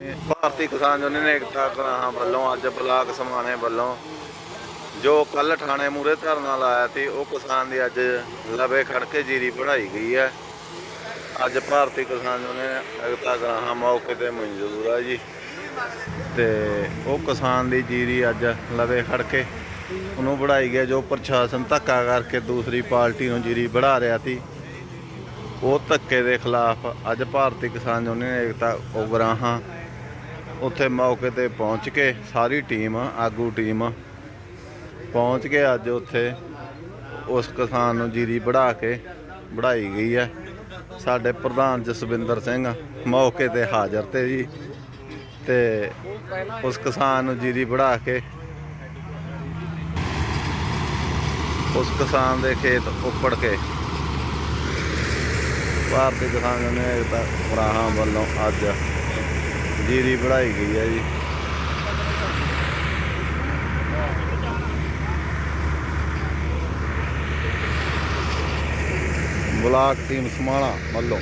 ਭਾਰਤੀ ਕਿਸਾਨ ਯੂਨੀਅਨ ਏਕਤਾ ਗਰਾਹਾਂ ਵੱਲੋਂ ਅੱਜ ਬਲਾਕ ਸਮਾਣੇ ਵੱਲੋਂ ਜੋ ਕੱਲ ਥਾਣੇ ਮੂਰੇ ਧਰਨਾ ਲਾਇਆ ਸੀ, ਉਹ ਕਿਸਾਨ ਦੀ ਅੱਜ ਲਵੇ ਖੜ ਕੇ ਜੀਰੀ ਪੜਾਈ ਗਈ ਹੈ। ਅੱਜ ਭਾਰਤੀ ਕਿਸਾਨ ਯੂਨੀਅਨ ਏਕਤਾ ਗਰਾਹਾਂ ਮੌਕੇ ਤੇ ਮਨਜ਼ੂਰ ਆ ਜੀ। ਤੇ ਉਹ ਕਿਸਾਨ ਦੀ ਜੀਰੀ ਅੱਜ ਲਵੇ ਖੜ ਕੇ ਉਹਨੂੰ ਵੜਾਈ ਗਿਆ ਜੋ ਪ੍ਰਸ਼ਾਸਨ ਧੱਕਾ ਕਰਕੇ ਦੂਸਰੀ ਪਾਰਟੀ ਨੂੰ ਜੀਰੀ ਵੜਾ ਰਿਹਾ ਸੀ। ਉਹ ਧੱਕੇ ਦੇ ਖਿਲਾਫ ਅੱਜ ਭਾਰਤੀ ਕਿਸਾਨ ਯੂਨੀਅਨ ਏਕਤਾ ਉਗਰਾਹਾਂ ਉੱਥੇ ਮੌਕੇ ਤੇ ਪਹੁੰਚ ਕੇ ਸਾਰੀ ਟੀਮ, ਆਗੂ ਟੀਮ ਪਹੁੰਚ ਕੇ ਅੱਜ ਉੱਥੇ ਉਸ ਕਿਸਾਨ ਨੂੰ ਜੀਰੀ ਵੜਾ ਕੇ ਵੜਾਈ ਗਈ ਹੈ। ਸਾਡੇ ਪ੍ਰਧਾਨ ਜਸਵਿੰਦਰ ਸਿੰਘ ਮੌਕੇ ਤੇ ਹਾਜ਼ਰ ਤੇ ਜੀ ਤੇ ਉਸ ਕਿਸਾਨ ਨੂੰ ਜੀਰੀ ਵੜਾ ਕੇ ਉਸ ਕਿਸਾਨ ਦੇ ਖੇਤ ਉੱਪੜ ਕੇ ਭਾਰਤੀ ਕਿਸਾਨ ਯੂਨੀਅਨ ਏਕਤਾ ਉਗਰਾਹਾਂ ਵੱਲੋਂ ਅੱਜ ਜੀਰੀ ਵੜਾਈ ਗਈ ਹੈ ਜੀ। ਬਲਾਕ ਟੀਮ ਸਮਾਣਾ ਵੱਲੋਂ।